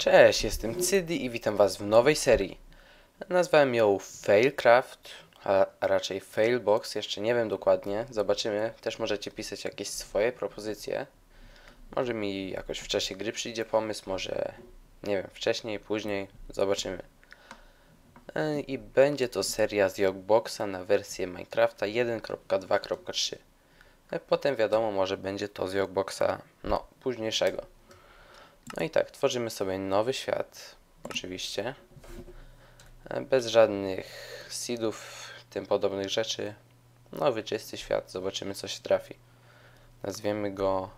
Cześć, jestem Cydy i witam Was w nowej serii. Nazwałem ją Failcraft, a raczej Failbox, jeszcze nie wiem dokładnie. Zobaczymy, też możecie pisać jakieś swoje propozycje. Może mi jakoś w czasie gry przyjdzie pomysł, może nie wiem, wcześniej, później, zobaczymy. E, I będzie to seria z Yogboxa na wersję Minecrafta 1.2.3. E, Potem wiadomo, może będzie to z Yogboxa, no, późniejszego. No i tak, tworzymy sobie nowy świat, oczywiście. E, Bez żadnych seedów, tym podobnych rzeczy. Nowy, czysty świat, zobaczymy co się trafi. Nazwiemy go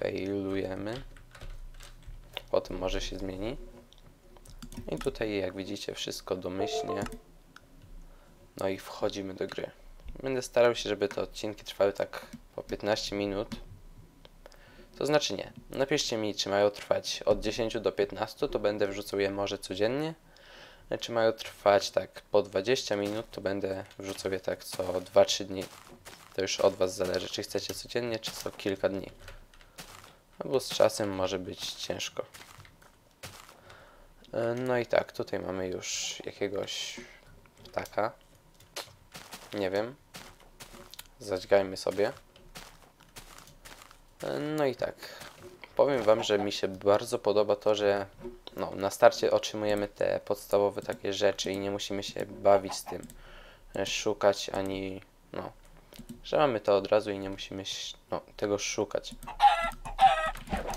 failujemy. Potem może się zmieni. I tutaj jak widzicie wszystko domyślnie. No i wchodzimy do gry. Będę starał się, żeby te odcinki trwały tak po 15 minut. To znaczy nie. Napiszcie mi, czy mają trwać od 10 do 15, to będę wrzucał je może codziennie. Czy mają trwać tak po 20 minut, to będę wrzucał je tak co 2-3 dni. To już od Was zależy, czy chcecie codziennie, czy co kilka dni. No bo z czasem może być ciężko. E, No i tak, tutaj mamy już jakiegoś ptaka. Nie wiem. Zadźgajmy sobie. No i tak. Powiem wam, że mi się bardzo podoba to, że no, na starcie otrzymujemy te podstawowe takie rzeczy i nie musimy się bawić z tym, e, szukać ani no, że mamy to od razu i nie musimy no, tego szukać.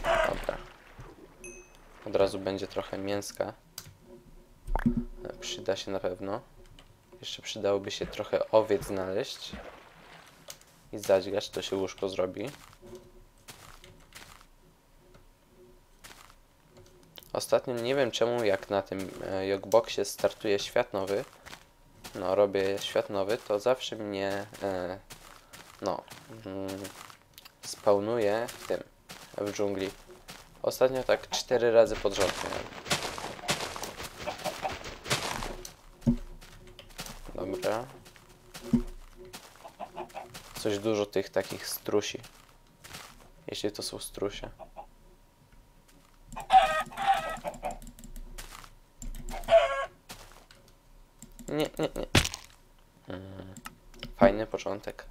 Dobra. Od razu będzie trochę mięska. E, Przyda się na pewno. Jeszcze przydałoby się trochę owiec znaleźć i zadźgać, to się łóżko zrobi. Ostatnio nie wiem czemu jak na tym e, Jogboxie startuje świat nowy, no robię świat nowy, to zawsze mnie e, no mm, spawnuje w tym, w dżungli. Ostatnio tak cztery razy pod rząd miałem. Dobra. Coś dużo tych takich strusi. Jeśli to są strusie. Nie, nie, nie. Mm, fajny początek.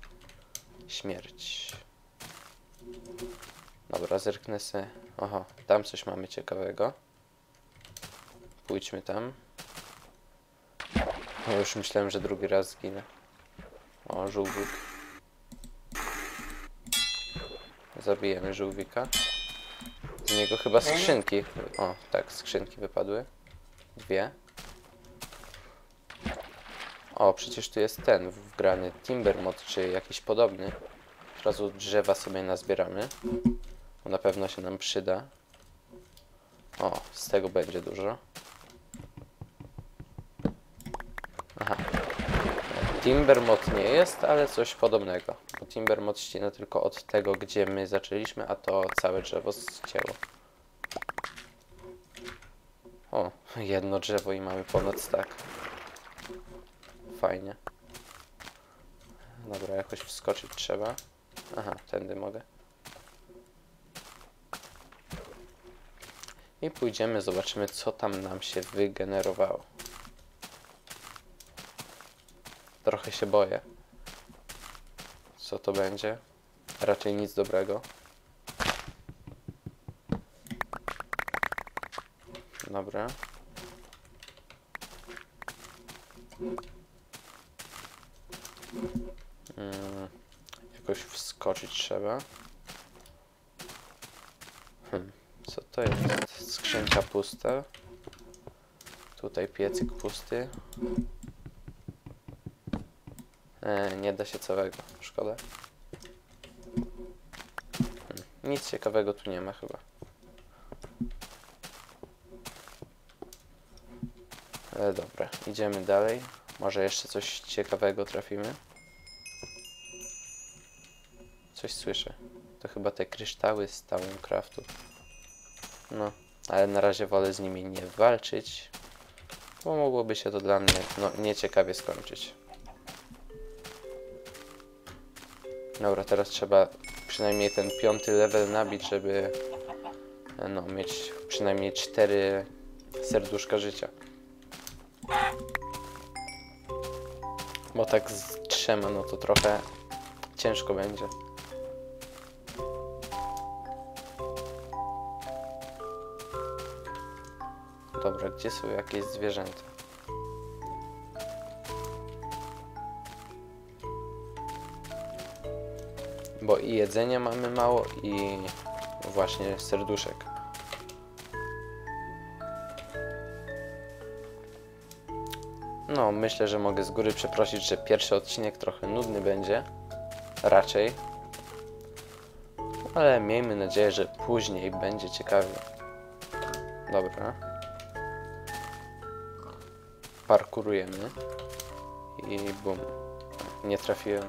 Śmierć. Dobra, zerknę se. Aha, tam coś mamy ciekawego. Pójdźmy tam. No już myślałem, że drugi raz zginę. O, żółwik. Zabijemy żółwika. Z niego chyba skrzynki. O, tak, skrzynki wypadły. Dwie. O, przecież tu jest ten wgrany Timber Mod, czy jakiś podobny. Od razu drzewa sobie nazbieramy. Bo na pewno się nam przyda. O, z tego będzie dużo. Aha. Timber Mod nie jest, ale coś podobnego. Bo Timber Mod ścina tylko od tego, gdzie my zaczęliśmy, a to całe drzewo zcięło. O, jedno drzewo i mamy ponad stack. Fajnie. Dobra, jakoś wskoczyć trzeba. Aha, tędy mogę. I pójdziemy, zobaczymy co tam nam się wygenerowało. Trochę się boję. Co to będzie? Raczej nic dobrego. Dobra. Mm, jakoś wskoczyć trzeba. Hmm, co to jest? Skrzynka pusta. Tutaj piecyk pusty. E, nie da się całego, szkoda. Hmm, nic ciekawego tu nie ma chyba. E, dobra, idziemy dalej. Może jeszcze coś ciekawego trafimy. Coś słyszę. To chyba te kryształy z Craftu. No, ale na razie wolę z nimi nie walczyć, bo mogłoby się to dla mnie no, nieciekawie skończyć. Dobra, teraz trzeba przynajmniej ten piąty level nabić, żeby e, no, mieć przynajmniej 4 serduszka życia. Bo tak z trzema, no to trochę ciężko będzie. Dobra, gdzie są jakieś zwierzęta? Bo i jedzenia mamy mało i właśnie serduszek. No, myślę, że mogę z góry przeprosić, że pierwszy odcinek trochę nudny będzie. Raczej. Ale miejmy nadzieję, że później będzie ciekawie. Dobra. Parkurujemy. I bum. Nie trafiłem.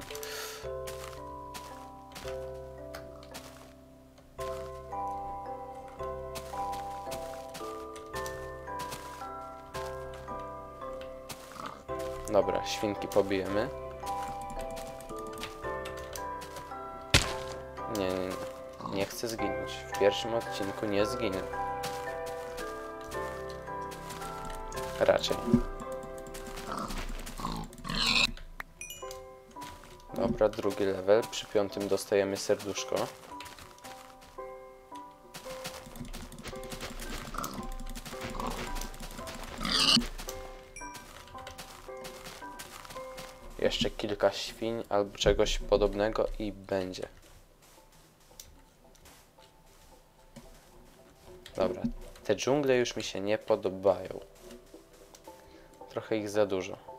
Dobra, świnki pobijemy. Nie, nie, nie. Nie chcę zginąć. W pierwszym odcinku nie zginę. Raczej. Dobra, drugi level. Przy piątym dostajemy serduszko. Jeszcze kilka świń albo czegoś podobnego i będzie. Dobra, te dżungle już mi się nie podobają. Trochę ich za dużo.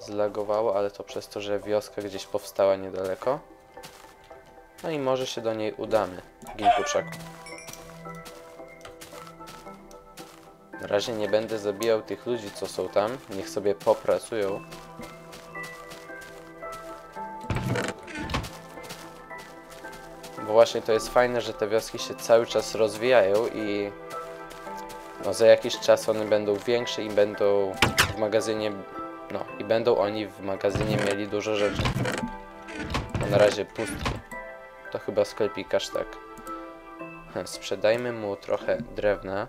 Zlagowało, ale to przez to, że wioska gdzieś powstała niedaleko. No i może się do niej udamy, Gimpuczaku. Na razie nie będę zabijał tych ludzi, co są tam. Niech sobie popracują. Bo właśnie to jest fajne, że te wioski się cały czas rozwijają i no za jakiś czas one będą większe i będą w magazynie, będą oni w magazynie mieli dużo rzeczy. No na razie pustki. To chyba sklepikarz tak. Hm, Sprzedajmy mu trochę drewna.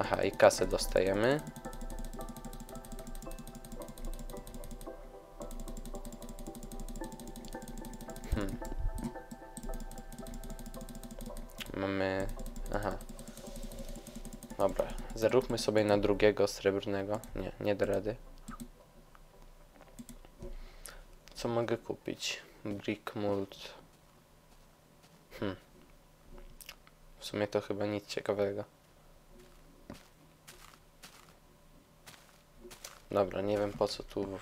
Aha, i kasę dostajemy. Hmm. Mamy... Aha. Dobra, zaróbmy sobie na drugiego srebrnego. Nie, nie da rady. Co mogę kupić? Brick mold. Hmm. W sumie to chyba nic ciekawego. Dobra, nie wiem po co tu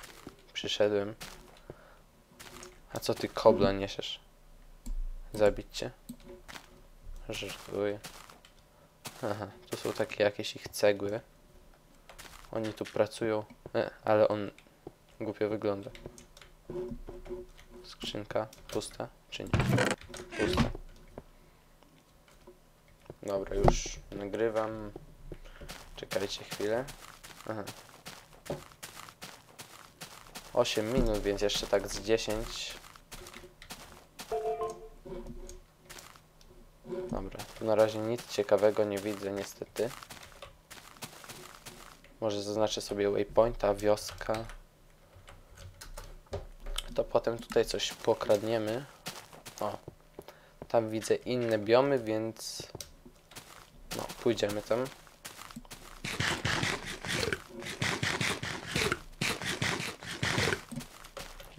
przyszedłem. A co ty kobla niesiesz? Zabić cię? Żartuję. Aha, tu są takie jakieś ich cegły. Oni tu pracują. E, ale on głupio wygląda. Skrzynka pusta, czy nie? Pusta. Dobra, już nagrywam. Czekajcie chwilę. Aha. 8 minut, więc jeszcze tak z 10. Dobra, tu na razie nic ciekawego nie widzę niestety. Może zaznaczę sobie waypointa, wioska. Potem tutaj coś pokradniemy. O, tam widzę inne biomy, więc no, pójdziemy tam.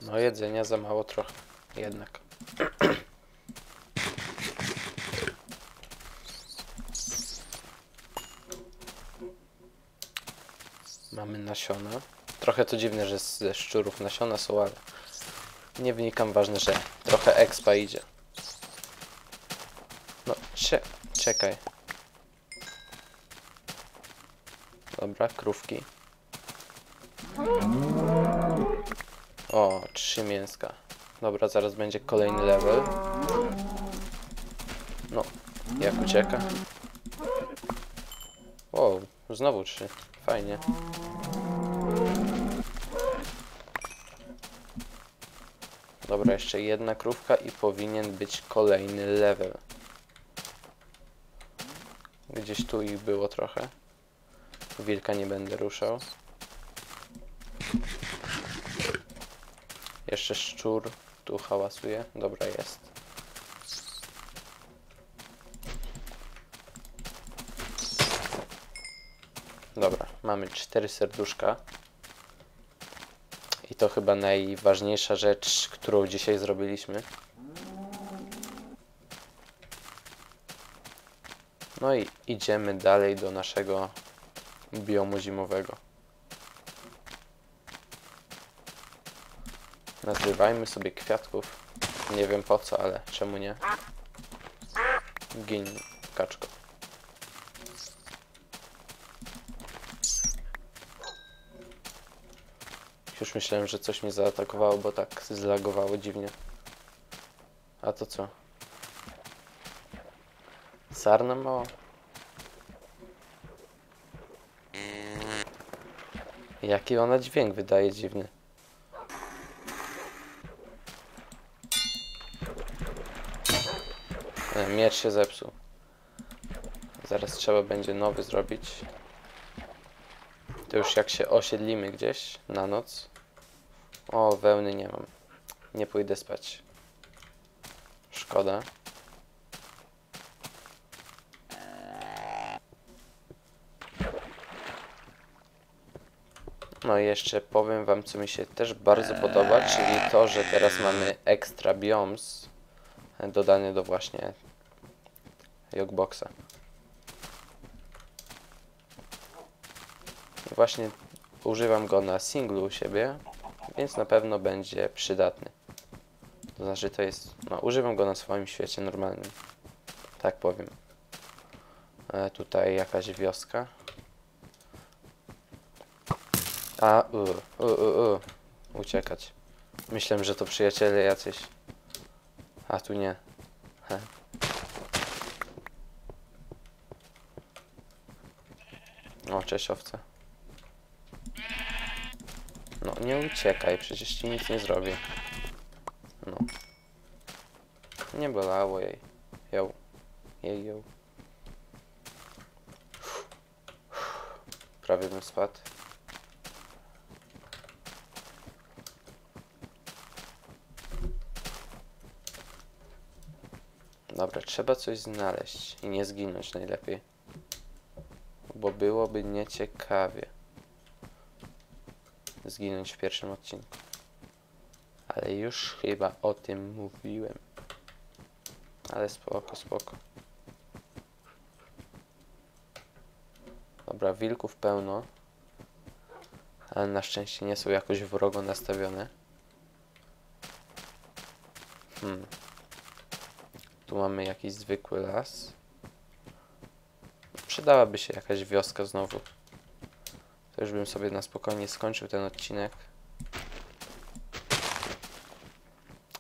No jedzenia za mało trochę, jednak. Mamy nasiona. Trochę to dziwne, że ze szczurów nasiona są, ale nie wnikam. Ważne, że trochę expa idzie. No, cze czekaj. Dobra, krówki. O, trzy mięska. Dobra, zaraz będzie kolejny level. No, jak ucieka. Wow, znowu trzy. Fajnie. Dobra, jeszcze jedna krówka i powinien być kolejny level. Gdzieś tu ich było trochę. Wilka nie będę ruszał. Jeszcze szczur tu hałasuje. Dobra, jest. Dobra, mamy cztery serduszka. I to chyba najważniejsza rzecz, którą dzisiaj zrobiliśmy. No i idziemy dalej do naszego biomu zimowego. Nazywajmy sobie kwiatków. Nie wiem po co, ale czemu nie? Gin, kaczko. Już myślałem, że coś mnie zaatakowało, bo tak zlagowało dziwnie. A to co? Sarna mało? Jaki ona dźwięk wydaje dziwny. E, Miecz się zepsuł. Zaraz trzeba będzie nowy zrobić. To już jak się osiedlimy gdzieś na noc. O, wełny nie mam. Nie pójdę spać. Szkoda. No i jeszcze powiem wam, co mi się też bardzo podoba, czyli to, że teraz mamy extra biomes dodany do właśnie Jogboxa. Właśnie używam go na singlu u siebie, więc na pewno będzie przydatny. To znaczy to jest, no używam go na swoim świecie normalnym. Tak powiem. E, tutaj jakaś wioska. A, u, u, u, u. Uciekać. Myślałem, że to przyjaciele jacyś. A tu nie. He. O, cześć owce. No, nie uciekaj, przecież ci nic nie zrobię. No. Nie bolało jej. Ją. Jej ją. Prawie bym spadł. Dobra, trzeba coś znaleźć i nie zginąć najlepiej. Bo byłoby nieciekawie zginąć w pierwszym odcinku. Ale już chyba o tym mówiłem. Ale spoko, spoko. Dobra, wilków pełno. Ale na szczęście nie są jakoś wrogo nastawione. Hmm. Tu mamy jakiś zwykły las. Przydałaby się jakaś wioska znowu. To już bym sobie na spokojnie skończył ten odcinek.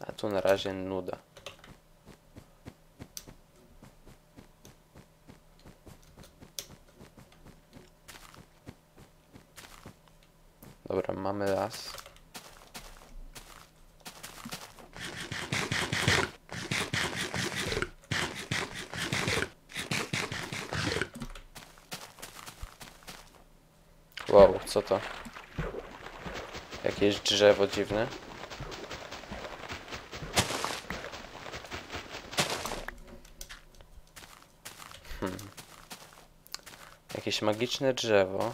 A tu na razie nuda. Dobra, mamy las. Wow, co to? Jakieś drzewo dziwne. Hmm. Jakieś magiczne drzewo.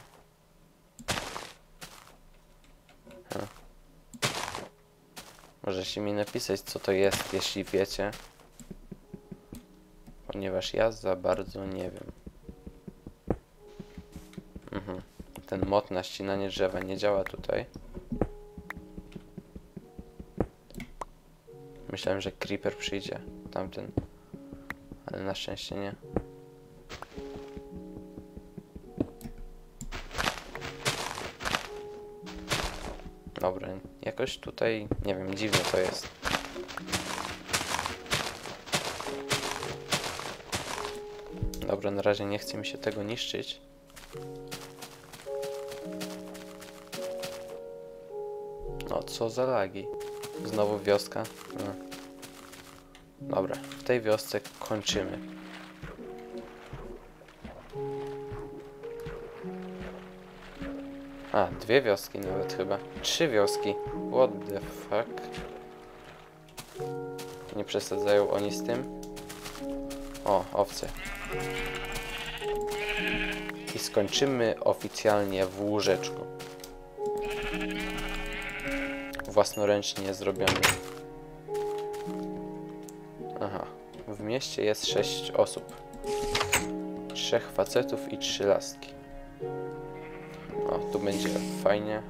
Możecie mi napisać, co to jest, jeśli wiecie. Ponieważ ja za bardzo nie wiem. Mhm. Ten mod na ścinanie drzewa nie działa tutaj. Myślałem, że creeper przyjdzie. Tamten. Ale na szczęście nie. Dobra, jakoś tutaj, nie wiem, dziwne to jest. Dobra, na razie nie chce mi się tego niszczyć. No, co za lagi. Znowu wioska. No. Dobra, w tej wiosce kończymy. A, dwie wioski nawet chyba. Trzy wioski. What the fuck? Nie przesadzają oni z tym? O, owce. I skończymy oficjalnie w łóżeczku. Własnoręcznie zrobiony. Aha. W mieście jest sześć osób. Trzech facetów i trzy laski. O, tu będzie fajnie.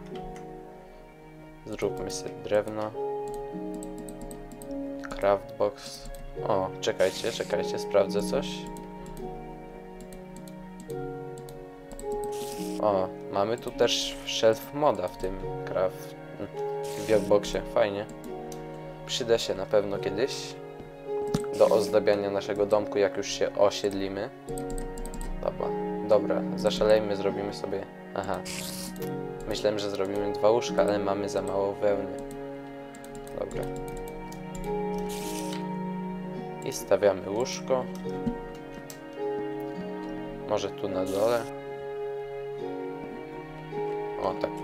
Zróbmy sobie drewno. Craftbox. O, czekajcie, czekajcie, sprawdzę coś. O, mamy tu też shelf moda w tym craft... w Jogboxie, fajnie. Przyda się na pewno kiedyś do ozdabiania naszego domku, jak już się osiedlimy. Dobra, dobra, zaszalejmy, zrobimy sobie... Aha. Myślałem, że zrobimy dwa łóżka, ale mamy za mało wełny. Dobra. I stawiamy łóżko. Może tu na dole. O, tak,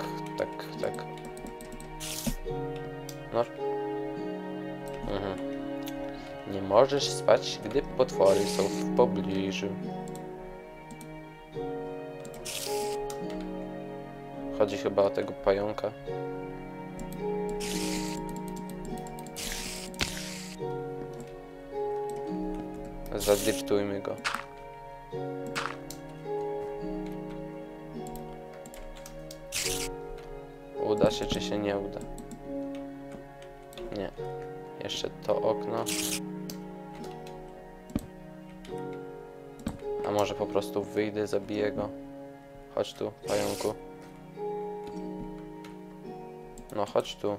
No. Mhm. Nie możesz spać, gdy potwory są w pobliżu. Chodzi chyba o tego pająka. Zadyptujmy go. Uda się, czy się nie uda? Nie. Jeszcze to okno. A może po prostu wyjdę, zabiję go. Chodź tu, pająku. No, chodź tu.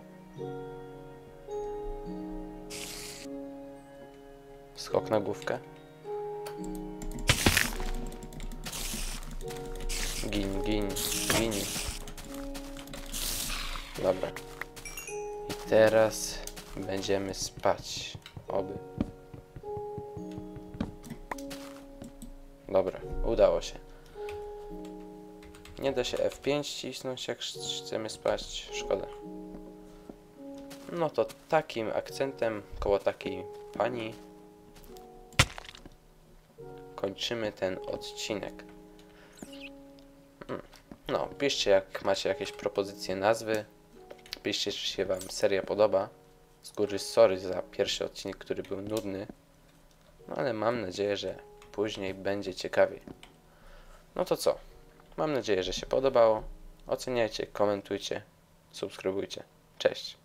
Skok na główkę. Gin, gin, gin. Dobra. I teraz będziemy spać. Oby. Dobra, udało się. Nie da się F5 cisnąć, jak chcemy spać. Szkoda. No to takim akcentem koło takiej pani kończymy ten odcinek. Mm. No, piszcie jak macie jakieś propozycje nazwy. Piszcie, czy się Wam seria podoba. Z góry sorry za pierwszy odcinek, który był nudny. No ale mam nadzieję, że później będzie ciekawiej. No to co? Mam nadzieję, że się podobało. Oceniajcie, komentujcie, subskrybujcie. Cześć.